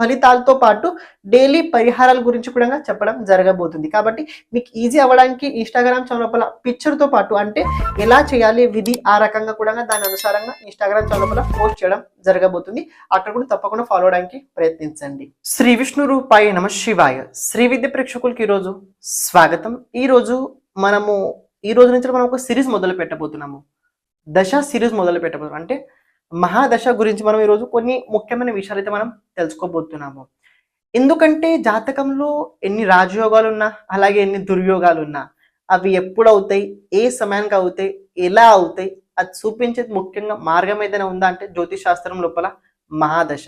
ఫలితాలతో పాటు డైలీ పరిహారాల గురించి కూడా చెప్పడం జరగబోతుంది. కాబట్టి మీకు ఈజీ అవ్వడానికి ఇన్స్టాగ్రామ్ చౌలపల పిక్చర్తో పాటు అంటే ఎలా చేయాలి విధి ఆ రకంగా కూడా దాని అనుసారంగా ఇన్స్టాగ్రామ్ చౌలపల పోస్ట్ చేయడం జరగబోతుంది. అక్కడ కూడా తప్పకుండా ఫాలో అవడానికి ప్రయత్నించండి. శ్రీ విష్ణు రూపాయ నమ శివాయ. శ్రీ విద్య ప్రేక్షకులకి ఈరోజు స్వాగతం. ఈ రోజు మనము ఈ రోజు నుంచి మనం ఒక సిరీస్ మొదలు పెట్టబోతున్నాము దశ సిరీస్ మొదలు పెట్టబోతున్నాం అంటే మహాదశ గురించి మనం ఈరోజు కొన్ని ముఖ్యమైన విషయాలు అయితే మనం తెలుసుకోబోతున్నాము. ఎందుకంటే జాతకంలో ఎన్ని రాజయోగాలు ఉన్నా అలాగే ఎన్ని దుర్యోగాలు ఉన్నా అవి ఎప్పుడు అవుతాయి ఏ సమయానికి అవుతాయి ఎలా అవుతాయి అది చూపించేది ముఖ్యంగా మార్గం ఏదైనా ఉందా అంటే జ్యోతిష్ శాస్త్రం లోపల మహాదశ.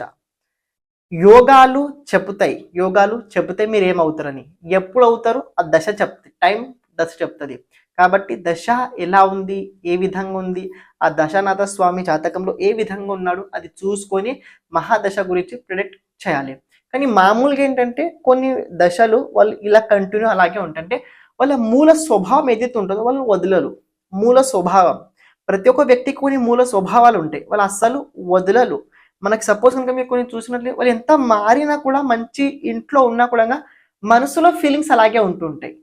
యోగాలు చెబుతాయి. యోగాలు చెబుతాయి మీరు ఏమవుతారని. ఎప్పుడు అవుతారు ఆ దశ చెప్తాయి టైం దశ చెప్తుంది. కాబట్టి దశ ఎలా ఉంది? ఏ విధంగా ఉంది? ఆ దశనాథ స్వామి జాతకంలో ఏ విధంగా ఉన్నాడు? అది చూసుకొని మహాదశ గురించి ప్రిడిక్ట్ చేయాలి. కానీ మామూలుగా ఏంటంటే కొన్ని దశలు వాళ్ళు ఇలా కంటిన్యూ అలాగే ఉంటాయంటే వాళ్ళ మూల స్వభావం ఏదైతే ఉంటుందో వాళ్ళు వదలరు. మూల స్వభావం. ప్రతి ఒక్క వ్యక్తికి కొన్ని మూల స్వభావాలు ఉంటాయి. వాళ్ళు అస్సలు వదలరు. మనకి సపోజ్ కనుక మీరు కొన్ని చూసినట్లే వాళ్ళు ఎంత మారినా కూడా మంచి ఇంట్లో ఉన్నా కూడా మనసులో ఫీలింగ్స్ అలాగే ఉంటుంటాయి.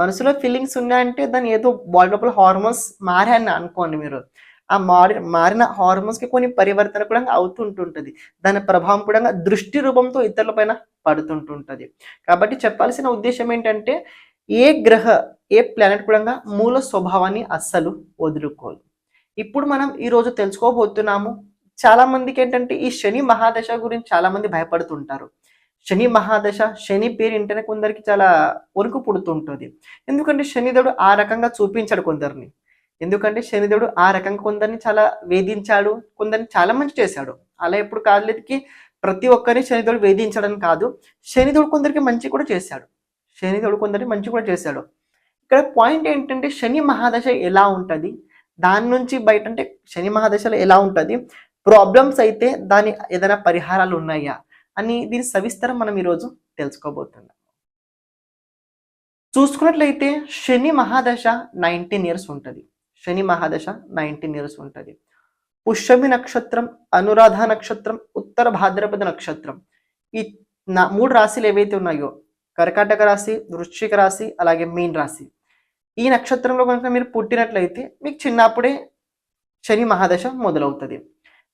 మనసులో ఫీలింగ్స్ ఉన్నాయంటే దాని ఏదో బాడీ లోపల హార్మోన్స్ మారాయని అనుకోండి మీరు. ఆ మారి మారిన హార్మోన్స్కి కొన్ని పరివర్తన కూడా అవుతుంటుంటుంది. దాని ప్రభావం కూడా దృష్టి రూపంతో ఇతరుల పైన కాబట్టి చెప్పాల్సిన ఉద్దేశం ఏంటంటే ఏ గ్రహ ఏ ప్లానెట్ కూడా మూల స్వభావాన్ని అస్సలు వదులుకోదు. ఇప్పుడు మనం ఈరోజు తెలుసుకోబోతున్నాము చాలా మందికి ఏంటంటే ఈ శని మహాదశ గురించి చాలా మంది భయపడుతుంటారు. శని మహాదశ శని పేరు ఇంటనే కొందరికి చాలా వణుకు పుడుతుంటుంది. ఎందుకంటే శనిదేవుడు ఆ రకంగా చూపించాడు కొందరిని. ఎందుకంటే శనిదేవుడు ఆ రకంగా కొందరిని చాలా వేధించాడు కొందరిని చాలా మంచి చేశాడు. అలా ఎప్పుడు కాదులేదుకి ప్రతి ఒక్కరిని శనిదేవుడు వేధించడం కాదు శనిదేవుడు కొందరికి మంచి కూడా చేశాడు. శనిదేవుడు కొందరికి మంచి కూడా చేశాడు. ఇక్కడ పాయింట్ ఏంటంటే శని మహాదశ ఎలా ఉంటుంది? దాని నుంచి బయట అంటే శని మహాదశలో ఎలా ఉంటుంది? ప్రాబ్లమ్స్ అయితే దాని ఏదైనా పరిహారాలు ఉన్నాయా? అని దీని సవిస్తరం మనం ఈరోజు తెలుసుకోబోతున్నాం. చూసుకున్నట్లయితే శని మహాదశ నైన్టీన్ ఇయర్స్ ఉంటుంది. శని మహాదశ నైన్టీన్ ఇయర్స్ ఉంటుంది. పుష్యమి నక్షత్రం అనురాధ నక్షత్రం ఉత్తర భాద్రపద నక్షత్రం. ఈ నా మూడు రాశులు ఏవైతే ఉన్నాయో కర్కాటక రాశి వృశ్చిక రాశి అలాగే మీన్ రాశి. ఈ నక్షత్రంలో కనుక మీరు పుట్టినట్లయితే మీకు చిన్నప్పుడే శని మహాదశ మొదలవుతుంది.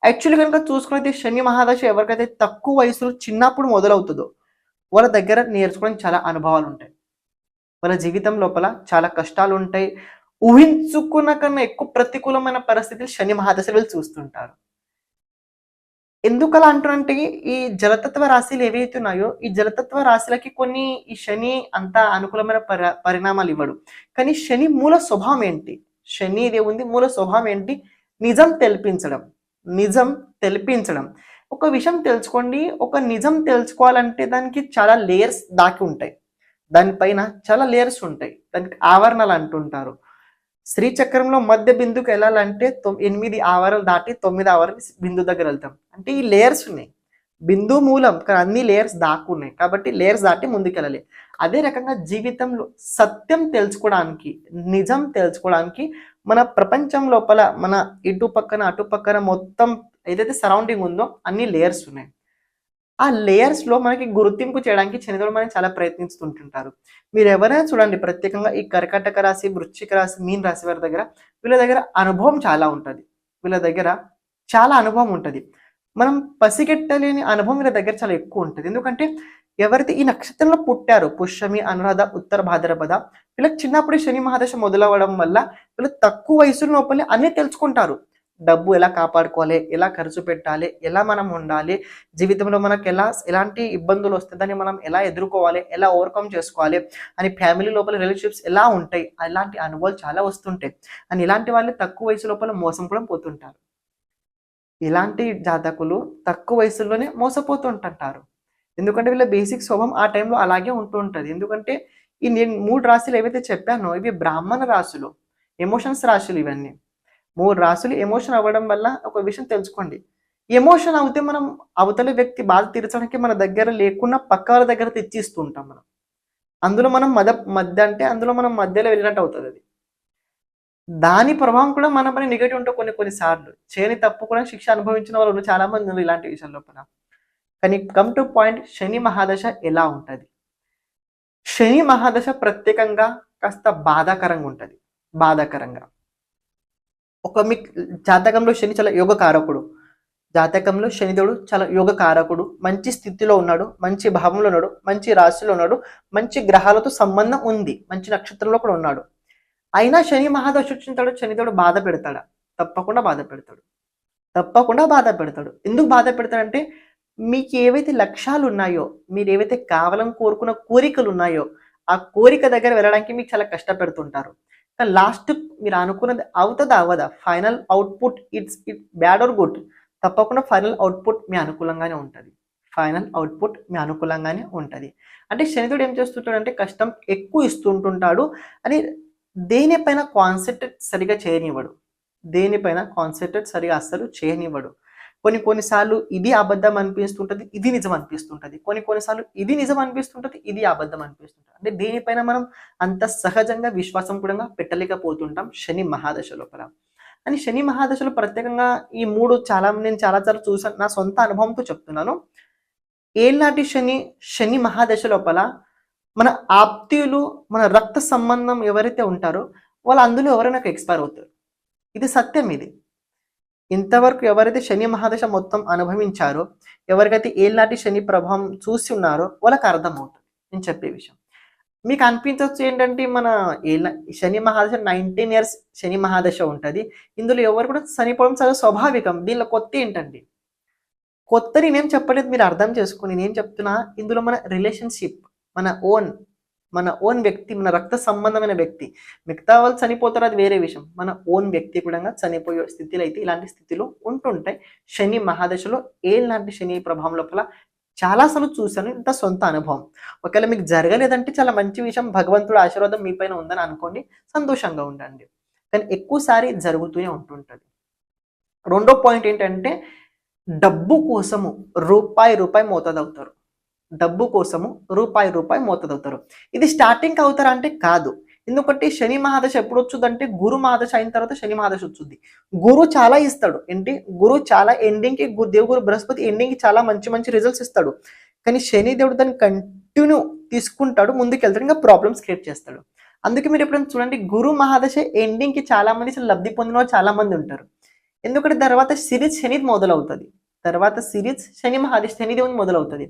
యాక్చువల్లీ కనుక చూసుకున్నైతే శని మహాదశ ఎవరికైతే తక్కువ వయసులో చిన్నప్పుడు మొదలవుతుందో వాళ్ళ దగ్గర నేర్చుకోవడానికి చాలా అనుభవాలు ఉంటాయి. వాళ్ళ జీవితం లోపల చాలా కష్టాలు ఉంటాయి. ఊహించుకున్న కన్నా ఎక్కువ ప్రతికూలమైన పరిస్థితులు శని మహాదశ వీళ్ళు చూస్తుంటారు. ఎందుకు అలా అంటున్నంటే ఈ జలతత్వ రాశిలు ఏవైతే ఉన్నాయో ఈ జలతత్వ రాశులకి కొన్ని ఈ శని అంత అనుకూలమైన పరి పరిణామాలు ఇవ్వడు. కానీ శని మూల స్వభావం ఏంటి? శని ఇదే ఉంది మూల స్వభావం ఏంటి? నిజం తెలిపించడం. నిజం తెలిపించడం. ఒక విషయం తెలుసుకోండి ఒక నిజం తెలుసుకోవాలంటే దానికి చాలా లేయర్స్ దాకి ఉంటాయి. దానిపైన చాలా లేయర్స్ ఉంటాయి. దానికి ఆవరణలు అంటుంటారు. శ్రీచక్రంలో మధ్య బిందుకు వెళ్ళాలంటే ఎనిమిది ఆవరణలు దాటి తొమ్మిది ఆవరణ బిందు దగ్గర వెళ్తాం. అంటే ఈ లేయర్స్ ఉన్నాయి. బిందు మూలం కానీ అన్ని లేయర్స్ దాక్కున్నాయి కాబట్టి లేయర్స్ దాటి ముందుకెళ్ళాలి. అదే రకంగా జీవితంలో సత్యం తెలుసుకోవడానికి నిజం తెలుసుకోవడానికి మన ప్రపంచం లోపల మన ఇటు పక్కన అటు పక్కన మొత్తం ఏదైతే సరౌండింగ్ ఉందో అన్ని లేయర్స్ ఉన్నాయి. ఆ లేయర్స్లో మనకి గుర్తింపు చేయడానికి శనిదేవుడు మనం చాలా ప్రయత్నిస్తుంటుంటారు. మీరు ఎవరైనా చూడండి ప్రత్యేకంగా ఈ కర్కాటక రాశి వృశ్చిక రాశి మీన్ రాశి వారి దగ్గర వీళ్ళ దగ్గర అనుభవం చాలా ఉంటుంది. వీళ్ళ దగ్గర చాలా అనుభవం ఉంటుంది. మనం పసిగెట్టలేని అనుభవం వీళ్ళ దగ్గర చాలా ఎక్కువ ఉంటుంది. ఎందుకంటే ఎవరైతే ఈ నక్షత్రంలో పుట్టారో? పుష్యమి అనురాధ ఉత్తర భాద్రపద. వీళ్ళకి చిన్నప్పుడే శని మహాదశ మొదలవ్వడం వల్ల వీళ్ళు తక్కువ వయసు లోపలే అన్ని తెలుసుకుంటారు. డబ్బు ఎలా కాపాడుకోవాలి? ఎలా ఖర్చు పెట్టాలి? ఎలా మనం ఉండాలి? జీవితంలో మనకు ఎలా ఎలాంటి ఇబ్బందులు వస్తుందని దాన్ని మనం ఎలా ఎదుర్కోవాలి? ఎలా ఓవర్కమ్ చేసుకోవాలి? అని ఫ్యామిలీ లోపల రిలేషన్షిప్స్ ఎలా ఉంటాయి? అలాంటి అనుభవాలు చాలా వస్తుంటాయి. అని ఇలాంటి వాళ్ళు తక్కువ వయసు లోపల మోసం కూడా పోతుంటారు. ఇలాంటి జాతకులు తక్కువ వయసులోనే మోసపోతుంటారు ఎందుకంటే వీళ్ళ బేసిక్ స్వభావం ఆ టైంలో అలాగే ఉంటూ ఉంటుంది. ఎందుకంటే ఈ నేను మూడు రాశులు ఏవైతే చెప్పానో ఇవి బ్రాహ్మణ రాశులు ఎమోషన్స్ రాశులు ఇవన్నీ. మూడు రాశులు ఎమోషన్ అవ్వడం వల్ల ఒక విషయం తెలుసుకోండి. ఎమోషన్ అవుతే మనం అవతలి వ్యక్తి బాధ తీర్చడానికి మన దగ్గర లేకుండా పక్క వాళ్ళ దగ్గర తెచ్చిస్తూ ఉంటాం మనం. అందులో మనం మద మధ్య అంటే అందులో మనం మధ్యలో వెళ్ళినట్టు అవుతుంది అది. దాని ప్రభావం కూడా మన పని నెగిటివ్ ఉంటుంది కొన్ని కొన్నిసార్లు చేయని తప్పు కూడా శిక్ష అనుభవించిన వాళ్ళు చాలా మంది ఉన్నారు ఇలాంటి విషయాల లోపల. కానీ కమ్ టు పాయింట్ శని మహాదశ ఎలా ఉంటుంది? శని మహాదశ ప్రత్యేకంగా కాస్త బాధాకరంగా ఉంటుంది. బాధాకరంగా. ఒక మీ జాతకంలో శని చాలా యోగకారకుడు. జాతకంలో శనిదేవుడు చాలా యోగకారకుడు. మంచి స్థితిలో ఉన్నాడు మంచి భావంలో ఉన్నాడు మంచి రాశిలో ఉన్నాడు మంచి గ్రహాలతో సంబంధం ఉంది మంచి నక్షత్రంలో కూడా ఉన్నాడు. అయినా శని మహాదశ వచ్చిన శనిదేవుడు బాధ పెడతాడా? తప్పకుండా బాధ పెడతాడు. తప్పకుండా బాధ పెడతాడు. ఎందుకు బాధ పెడతాడంటే మీకు ఏవైతే లక్ష్యాలు ఉన్నాయో మీరు ఏవైతే కావాలని కోరుకున్న కోరికలు ఉన్నాయో ఆ కోరిక దగ్గర వెళ్ళడానికి మీకు చాలా కష్టపెడుతుంటారు. కానీ లాస్ట్ మీరు అనుకున్నది అవుతుందా అవ్వదా? Final output it's it bad or good? తప్పకుండా ఫైనల్ అవుట్పుట్ మీ అనుకూలంగానే ఉంటుంది. ఫైనల్ అవుట్పుట్ మీ అనుకూలంగానే ఉంటుంది. అంటే శనితుడు ఏం చేస్తుంటాడు అంటే కష్టం ఎక్కువ ఇస్తుంటుంటాడు అని దేనిపైన కాన్సన్ట్రేట్ సరిగా చేయనివ్వడు. దేనిపైన కాన్సన్ట్రేట్ సరిగా అస్సలు చేయనివ్వడు. కొన్ని కొన్నిసార్లు ఇది అబద్ధం అనిపిస్తుంటుంది ఇది నిజం అనిపిస్తుంటుంది. కొన్ని కొన్నిసార్లు ఇది నిజం అనిపిస్తుంటుంది ఇది అబద్ధం అనిపిస్తుంటుంది. అంటే దేనిపైన మనం అంత సహజంగా విశ్వాసం కూడా పెట్టలేకపోతుంటాం శని మహాదశ లోపల అని శని మహాదశలో ప్రత్యేకంగా ఈ మూడు చాలా నేను చాలా చాలా చూసాను నా సొంత అనుభవంతో చెప్తున్నాను. ఏళ్ళనాటి శని శని మహాదశ లోపల మన ఆప్తీయులు మన రక్త సంబంధం ఎవరైతే ఉంటారో వాళ్ళు అందులో ఎవరైనా ఎక్స్పైర్ అవుతారు. ఇది సత్యం ఇది. ఇంతవరకు ఎవరైతే శని మహాదశ మొత్తం అనుభవించారో ఎవరికైతే ఏళ్ళనాటి శని ప్రభావం చూసి ఉన్నారో వాళ్ళకి అర్థమవుతుంది నేను చెప్పే విషయం. మీకు అనిపించవచ్చు ఏంటంటే మన ఏళ్ళ శని మహాదశ నైన్టీన్ ఇయర్స్ శని మహాదశ ఉంటుంది. ఇందులో ఎవరు కూడా చనిపోవడం చాలా స్వాభావికం. దీనిలో కొత్త ఏంటండి కొత్త నేనేం చెప్పలేదు మీరు అర్థం చేసుకుని నేనేం చెప్తున్నా ఇందులో మన రిలేషన్షిప్ మన ఓన్ మన ఓన్ వ్యక్తి మన రక్త సంబంధమైన వ్యక్తి. మిగతా వాళ్ళు చనిపోతారు అది వేరే విషయం. మన ఓన్ వ్యక్తి కూడా చనిపోయే స్థితిలో అయితే ఇలాంటి స్థితిలో ఉంటుంటాయి. శని మహాదశలో ఏలాంటి శని ప్రభావం లోపల చాలాసార్లు చూశాను ఇంత సొంత అనుభవం. ఒకవేళ మీకు జరగలేదంటే చాలా మంచి విషయం. భగవంతుడు ఆశీర్వాదం మీ పైన ఉందని అనుకోండి సంతోషంగా ఉండండి. కానీ ఎక్కువసారి జరుగుతూనే ఉంటుంటుంది. రెండో పాయింట్ ఏంటంటే డబ్బు కోసము రూపాయి రూపాయి మోతాదవుతారు డబ్బు కోసము రూపాయి రూపాయి మోతదవుతారు. ఇది స్టార్టింగ్ అవుతారా అంటే కాదు. ఎందుకంటే శని మహాదశ ఎప్పుడు వచ్చుదంటే గురు మహాదశ అయిన తర్వాత శని మహాదశ వచ్చుద్ది. గురు చాలా ఇస్తాడు. ఏంటి? గురు చాలా ఎండింగ్కి దేవుగురు బృహస్పతి ఎండింగ్కి చాలా మంచి మంచి రిజల్ట్స్ ఇస్తాడు. కానీ శని దేవుడు దాన్ని కంటిన్యూ తీసుకుంటాడు. ముందుకు వెళ్తాడు ఇంకా ప్రాబ్లమ్స్ క్రియేట్ చేస్తాడు. అందుకే మీరు ఎప్పుడైనా చూడండి గురు మహాదశ ఎండింగ్కి చాలా మంది లబ్ధి పొందిన వాళ్ళు చాలా మంది ఉంటారు. ఎందుకంటే తర్వాత సిరీస్ శని మొదలవుతుంది. తర్వాత సిరీస్ శని మహాదశ శనిదేవుని మొదలవుతుంది.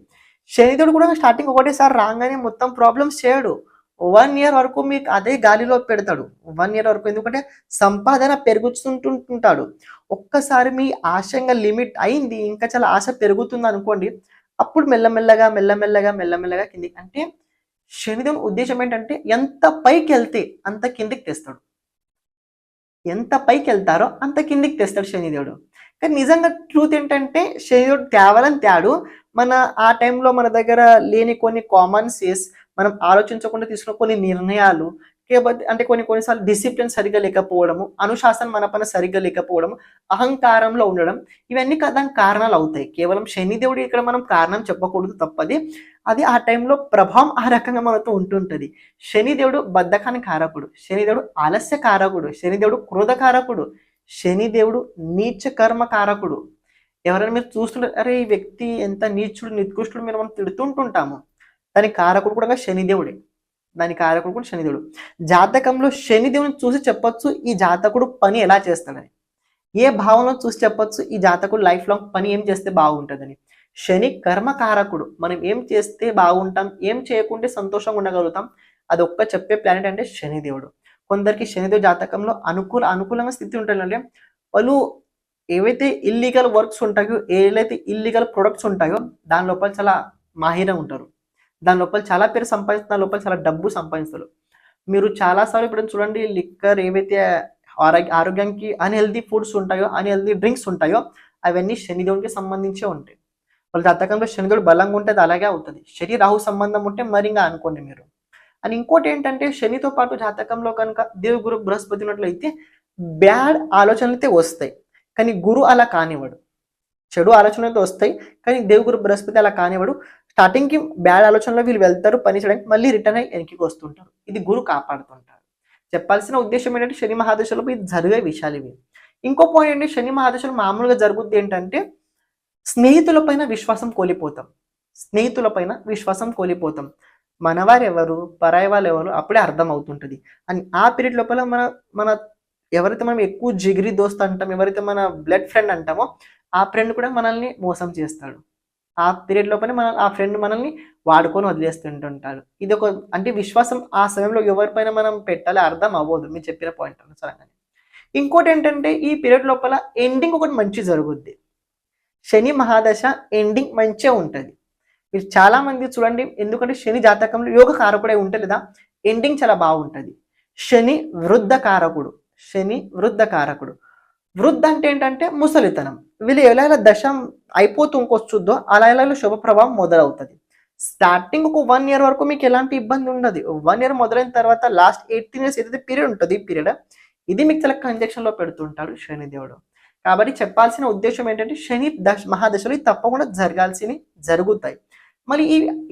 శనిదేవుడు కూడా స్టార్టింగ్ ఒకటేసారి రాగానే మొత్తం ప్రాబ్లమ్స్ చేయడు. వన్ ఇయర్ వరకు మీకు అదే గాలిలో పెడతాడు. వన్ ఇయర్ వరకు ఎందుకంటే సంపాదన పెరుగుతుంటుంటాడు. ఒక్కసారి మీ ఆశంగా లిమిట్ అయింది ఇంకా చాలా ఆశ పెరుగుతుంది అనుకోండి అప్పుడు మెల్లమెల్లగా మెల్లమెల్లగా మెల్లమెల్లగా కిందికి అంటే శనిదేవుని ఉద్దేశం ఏంటంటే ఎంత పైకి వెళ్తే అంత కిందికి తెస్తాడు. ఎంత పైకి వెళ్తారో అంత కిందికి తెస్తాడు శనిదేవుడు. కానీ నిజంగా ట్రూత్ ఏంటంటే శనిదేవుడు తేవాలని తేడు. మన ఆ టైంలో మన దగ్గర లేని కొన్ని కామన్ సేస్ మనం ఆలోచించకుండా తీసుకున్న కొన్ని నిర్ణయాలు అంటే కొన్ని కొన్నిసార్లు డిసిప్లిన్ సరిగ్గా లేకపోవడము అనుశాసనం మన పైన సరిగ్గా లేకపోవడము అహంకారంలో ఉండడం ఇవన్నీ దానికి కారణాలు అవుతాయి. కేవలం శనిదేవుడు ఇక్కడ మనం కారణం చెప్పకూడదు తప్పది. అది ఆ టైంలో ప్రభావం ఆ రకంగా మనతో ఉంటుంటుంది. శనిదేవుడు బద్ధకాని కారకుడు శనిదేవుడు ఆలస్య కారకుడు శనిదేవుడు క్రోధకారకుడు శనిదేవుడు నీచ కర్మ కారకుడు ఎవరైనా మీరు చూస్తుంటే అరే ఈ వ్యక్తి ఎంత నీచుడు నిత్కృష్టుడు మీరు మనం తిడుతుంటుంటాము దాని కారకుడు కూడా శనిదేవుడే. దాని కారకుడు కూడా శనిదేవుడు. జాతకంలో శనిదేవుని చూసి చెప్పొచ్చు ఈ జాతకుడు పని ఎలా చేస్తాడని. ఏ భావంలో చూసి చెప్పొచ్చు ఈ జాతకుడు లైఫ్ లాంగ్ పని ఏం చేస్తే బాగుంటుందని. శని కర్మకారకుడు మనం ఏం చేస్తే బాగుంటాం ఏం చేయకుంటే సంతోషంగా ఉండగలుగుతాం అది ఒక్క చెప్పే ప్లానెట్ అంటే శనిదేవుడు. కొందరికి శనిదేవుడు జాతకంలో అనుకూల అనుకూలంగా స్థితి ఉంటుందంటే వాళ్ళు ఏవైతే ఇల్లీగల్ వర్క్స్ ఉంటాయో ఏవైతే ఇల్లీగల్ ప్రొడక్ట్స్ ఉంటాయో దాని లోపల చాలా మాహిరంగా ఉంటారు. దాని లోపల చాలా పేరు సంపాదిస్తున్న లోపల చాలా డబ్బు సంపాదిస్తారు. మీరు చాలాసార్లు ఇప్పుడు చూడండి లిక్కర్ ఏవైతే ఆరోగ్య ఆరోగ్యానికి అన్హెల్దీ ఫుడ్స్ ఉంటాయో అన్హెల్దీ డ్రింక్స్ ఉంటాయో అవన్నీ శనిదేవునికి సంబంధించే ఉంటాయి. వాళ్ళ జాతకంలో శనిదేవుడు బలంగా ఉంటే అలాగే అవుతుంది. శని రాహు సంబంధం ఉంటే మరి ఇంకా అనుకోండి మీరు. అని ఇంకోటి ఏంటంటే శనితో పాటు జాతకంలో కనుక దేవుగురు బృహస్పతి ఉన్నట్లయితే బ్యాడ్ ఆలోచనలు అయితే వస్తాయి. కానీ గురు అలా కానివ్వడు. చెడు ఆలోచనలు అయితే వస్తాయి కానీ దేవుగురు బృహస్పతి అలా కానివ్వడు. స్టార్టింగ్కి బ్యాడ్ ఆలోచనలో వీళ్ళు వెళ్తారు పని చేయడానికి మళ్ళీ రిటర్న్ అయ్యి వెనక్కి వస్తుంటారు. ఇది గురు కాపాడుతుంటారు. చెప్పాల్సిన ఉద్దేశం ఏంటంటే శని మహాదశలో ఇది జరిగే విషయాలు ఇవి. ఇంకో పాయింట్ ఏంటి? శని మహాదశలు మామూలుగా జరుగుద్ది ఏంటంటే స్నేహితుల పైన విశ్వాసం కోల్పోతాం. స్నేహితుల పైన విశ్వాసం కోల్పోతాం. మనవారు ఎవరు? పరాయి వాళ్ళు ఎవరు? అప్పుడే అర్థం అవుతుంటుంది అని ఆ పీరియడ్ లోపల మన మన ఎవరైతే మనం ఎక్కువ జిగిరి దోస్త్ అంటాం ఎవరైతే మన బ్లడ్ ఫ్రెండ్ అంటామో ఆ ఫ్రెండ్ కూడా మనల్ని మోసం చేస్తాడు. ఆ పీరియడ్ లోపలే మన ఆ ఫ్రెండ్ మనల్ని వాడుకొని వదిలేస్తుంటుంటాడు. ఇది ఒక అంటే విశ్వాసం ఆ సమయంలో ఎవరిపైన మనం పెట్టాలి అర్థం అవ్వదు. మీరు చెప్పిన పాయింట్ అనుసరంగా ఇంకోటి ఏంటంటే ఈ పీరియడ్ లోపల ఎండింగ్ ఒకటి మంచి జరుగుద్ది. శని మహాదశ ఎండింగ్ మంచిగా ఉంటుంది. మీరు చాలామంది చూడండి ఎందుకంటే శని జాతకంలో యోగ కారకుడే ఉంటే లేదా ఎండింగ్ చాలా బాగుంటుంది. శని వృద్ధ కారకుడు. శని వృద్ధ కారకుడు వృద్ధ అంటే ఏంటంటే ముసలితనం. వీళ్ళు ఎలా ఎలా దశ అయిపోతూ ఇంకొచ్చుద్దో అలా ఎలా శుభ ప్రభావం మొదలవుతుంది. స్టార్టింగ్ ఒక వన్ ఇయర్ వరకు మీకు ఎలాంటి ఇబ్బంది ఉండదు. వన్ ఇయర్ మొదలైన తర్వాత లాస్ట్ ఎయిటీన్ ఇయర్స్ ఏదైతే పీరియడ్ ఉంటుంది ఈ పీరియడ్ ఇది మీకు చాలా కంజక్షన్లో పెడుతుంటాడు శనిదేవుడు కాబట్టి చెప్పాల్సిన ఉద్దేశం ఏంటంటే శని దశ మహాదశలు తప్పకుండా జరగాల్సినవి జరుగుతాయి. మళ్ళీ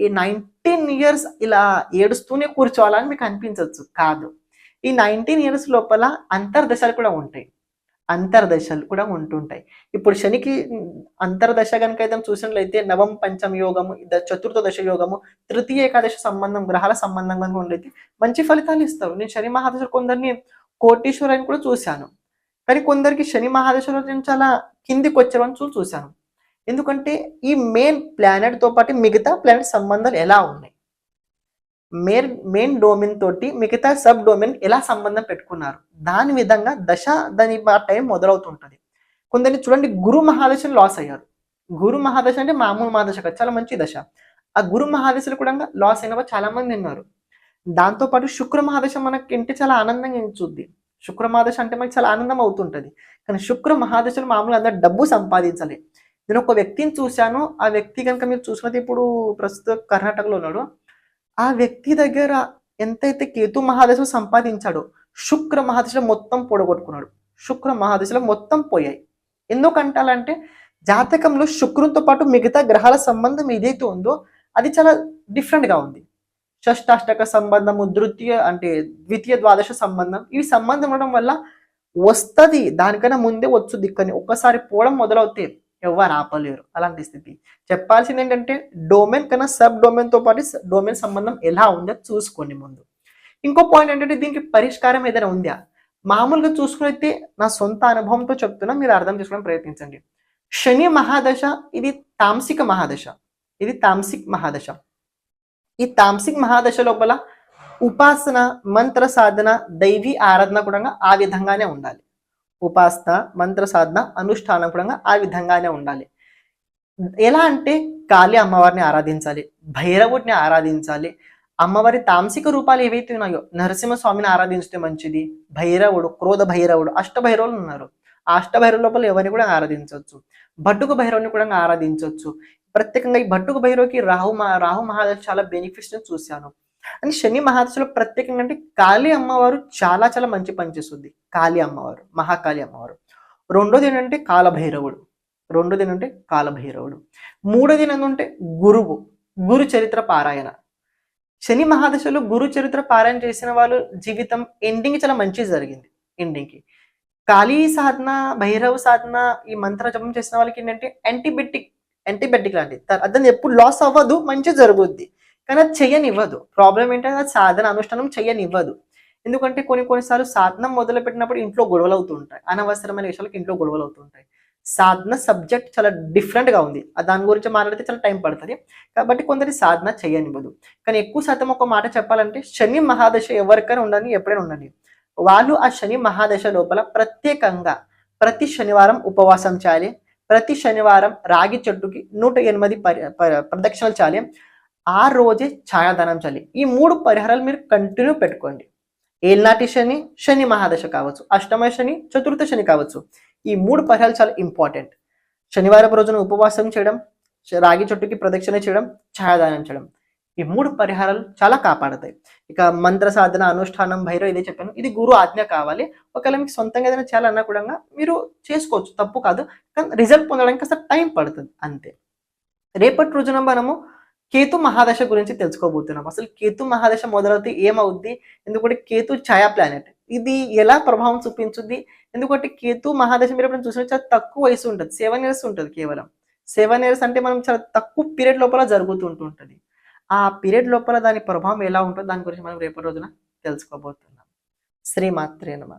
ఈ నైన్టీన్ ఇయర్స్ ఇలా ఏడుస్తూనే కూర్చోవాలని మీకు అనిపించవచ్చు కాదు. ఈ నైన్టీన్ ఇయర్స్ లోపల అంతర్దశలు కూడా ఉంటాయి. అంతర్దశలు కూడా ఉంటుంటాయి. ఇప్పుడు శనికి అంతర్దశ కనుక అయితే చూసినట్లయితే నవం పంచమ యోగము ద- చతుర్థ దశ యోగము తృతీయ ఏకాదశ సంబంధం గ్రహాల సంబంధం కనుక ఉండైతే మంచి ఫలితాలు ఇస్తారు. నేను శని మహాదశ కొందరిని కోటీశ్వరాన్ని కూడా చూశాను. కానీ కొందరికి శని మహాదశలో నేను చాలా కిందికి వచ్చారని చూ చూశాను. ఎందుకంటే ఈ మెయిన్ ప్లానెట్తో పాటు మిగతా ప్లానెట్ సంబంధాలు ఎలా ఉన్నాయి? మేర్ మెయిన్ డొమైన్ తోటి మిగతా సబ్ డొమైన్ ఎలా సంబంధం పెట్టుకున్నారు? దాని విధంగా దశ దాని టైం మొదలవుతుంటుంది. కొందరిని చూడండి గురు మహాదశని లాస్ అయ్యారు. గురు మహాదశ అంటే మామూలు మహాదశ కాదు చాలా మంచి దశ. ఆ గురు మహాదశలు కూడా లాస్ అయిన చాలా మంది ఉన్నారు. దాంతోపాటు శుక్ర మహాదశ మనకి ఇంటి చాలా ఆనందంగా చూద్ది శుక్ర మహాదశ అంటే మనకి చాలా ఆనందం అవుతుంటది. కానీ శుక్ర మహాదశలు మామూలు అందరూ డబ్బు సంపాదించాలి. నేను ఒక వ్యక్తిని చూశాను ఆ వ్యక్తి కనుక మీరు చూసినది ఇప్పుడు ప్రస్తుత కర్ణాటకలో ఉన్నాడు. ఆ వ్యక్తి దగ్గర ఎంతైతే కేతు మహాదశలో సంపాదించాడో శుక్ర మహాదశలో మొత్తం పొడగొట్టుకున్నాడు. శుక్ర మహాదశలో మొత్తం పోయాయి. ఎందుకంటాలంటే జాతకంలో శుక్రునితో పాటు మిగతా గ్రహాల సంబంధం ఏదైతే ఉందో అది చాలా డిఫరెంట్గా గా ఉంది. షష్టాష్టక సంబంధము ద్వితీయ అంటే ద్వితీయ ద్వాదశ సంబంధం ఇవి సంబంధం ఉండడం వల్ల వస్తుంది దానికన్నా ముందే వచ్చుద్ది కానీ ఒక్కసారి పోవడం మొదలవుతే ఎవరు ఆపలేరు. అలాంటి స్థితి. చెప్పాల్సింది ఏంటంటే డొమైన్ కన్నా సబ్ డొమైన్తో పాటు డొమైన్ సంబంధం ఎలా ఉందో చూసుకోండి ముందు. ఇంకో పాయింట్ ఏంటంటే దీనికి పరిష్కారం ఏదైనా ఉందా? మామూలుగా చూసుకునైతే నా సొంత అనుభవంతో చెప్తున్నా మీరు అర్థం చేసుకోవడం ప్రయత్నించండి. శని మహాదశ ఇది తాంసిక మహాదశ. ఇది తాంసిక్ మహాదశ. ఈ తాంసిక్ మహాదశ లోపల ఉపాసన మంత్ర సాధన దైవీ ఆరాధన కూడా ఆ విధంగానే ఉండాలి. ఉపాసన మంత్ర సాధన అనుష్ఠానం కూడా ఆ విధంగానే ఉండాలి. ఎలా అంటే కాళీ అమ్మవారిని ఆరాధించాలి భైరవుడిని ఆరాధించాలి. అమ్మవారి తాంసిక రూపాలు ఏవైతే ఉన్నాయో నరసింహస్వామిని ఆరాధించితే మంచిది భైరవుడు క్రోధ భైరవుడు అష్ట భైరవులు ఉన్నారు. ఆ అష్టభైరవు లోపల ఎవరిని కూడా ఆరాధించవచ్చు? భట్టుకు భైరవుని కూడా ఆరాధించవచ్చు. ప్రత్యేకంగా ఈ భట్టుకు భైరవుకి రాహు మహా రాహు మహాదశ చాలా బెనిఫిట్స్ చూశాను. అని శని మహాదశలో ప్రత్యేకంగా అంటే కాళీ అమ్మవారు చాలా చాలా మంచి పని చేస్తుంది. కాళీ అమ్మవారు మహాకాళి అమ్మవారు. రెండోది ఏంటంటే కాలభైరవుడు. రెండోది ఏంటంటే కాలభైరవుడు. మూడోది ఏంటంటే గురువు గురు చరిత్ర పారాయణ. శని మహాదశలో గురు చరిత్ర పారాయణ చేసిన వాళ్ళు జీవితం ఎండింగ్ చాలా మంచి జరిగింది. ఎండింగ్కి కాళీ సాధన భైరవ సాధన ఈ మంత్ర జపం చేసిన వాళ్ళకి ఏంటంటే యాంటీబెటిక్ యాంటీబెటిక్ లాంటిది. త- అదని ఎప్పుడు లాస్ అవ్వదు మంచి జరుగుద్ది. కానీ అది చెయ్యనివ్వదు. ప్రాబ్లం ఏంటంటే అది సాధన అనుష్ఠానం చెయ్యనివ్వదు. ఎందుకంటే కొన్ని కొన్నిసార్లు సాధన మొదలు పెట్టినప్పుడు ఇంట్లో గొడవలు అవుతుంటాయి. అనవసరమైన విషయాలకు ఇంట్లో గొడవలు అవుతుంటాయి. సాధన సబ్జెక్ట్ చాలా డిఫరెంట్గా గా ఉంది. దాని గురించి మాట్లాడితే చాలా టైం పడుతుంది. కాబట్టి కొందరి సాధన చేయనివ్వదు కానీ ఎక్కువ శాతం ఒక మాట చెప్పాలంటే శని మహాదశ ఎవరికైనా ఉండని ఎప్పుడైనా ఉండని వాళ్ళు ఆ శని మహాదశ లోపల ప్రత్యేకంగా ప్రతి శనివారం ఉపవాసం చేయాలి. ప్రతి శనివారం రాగి చెట్టుకి నూట ఎనిమిది ప్రదక్షిణలు చేయాలి. ఆ రోజే ఛాయాదానం చేయాలి ఈ మూడు పరిహారాలు మీరు కంటిన్యూ పెట్టుకోండి. ఏల్నాటి శని శని మహాదశ కావచ్చు అష్టమ శని చతుర్థ శని కావచ్చు. ఈ మూడు పరిహారాలు చాలా ఇంపార్టెంట్ శనివారం రోజున ఉపవాసం చేయడం రాగి చెట్టుకి ప్రదక్షిణ చేయడం ఛాయాదానం చేయడం. ఈ మూడు పరిహారాలు చాలా కాపాడతాయి. ఇక మంత్ర సాధన అనుష్ఠానం భైరవ ఇదే చెప్పాను. ఇది గురు ఆజ్ఞ కావాలి. ఒకవేళ మీకు సొంతంగా ఏదైనా చేయాలన్నా కూడా మీరు చేసుకోవచ్చు. తప్పు కాదు. కానీ రిజల్ట్ పొందడానికి కాస్త టైం పడుతుంది. అంతే. రేపటి రోజున మనము కేతు మహాదశ గురించి తెలుసుకోబోతున్నాం. అసలు కేతు మహాదశ మొదలవుతే ఏమవుద్ది? ఎందుకంటే కేతు ఛాయా ప్లానెట్ ఇది ఎలా ప్రభావం చూపించుద్ది? ఎందుకంటే కేతు మహాదశ మీరు ఎప్పుడైనా చూసిన చాలా తక్కువ వయసు ఉంటుంది. సెవెన్ ఇయర్స్ ఉంటుంది కేవలం. సెవెన్ ఇయర్స్ అంటే మనం చాలా తక్కువ పీరియడ్ లోపల జరుగుతుంటూ ఉంటుంది ఆ పీరియడ్ లోపల దాని ప్రభావం ఎలా ఉంటుందో దాని గురించి మనం రేపటి రోజున తెలుసుకోబోతున్నాం. శ్రీమాత్రేనమా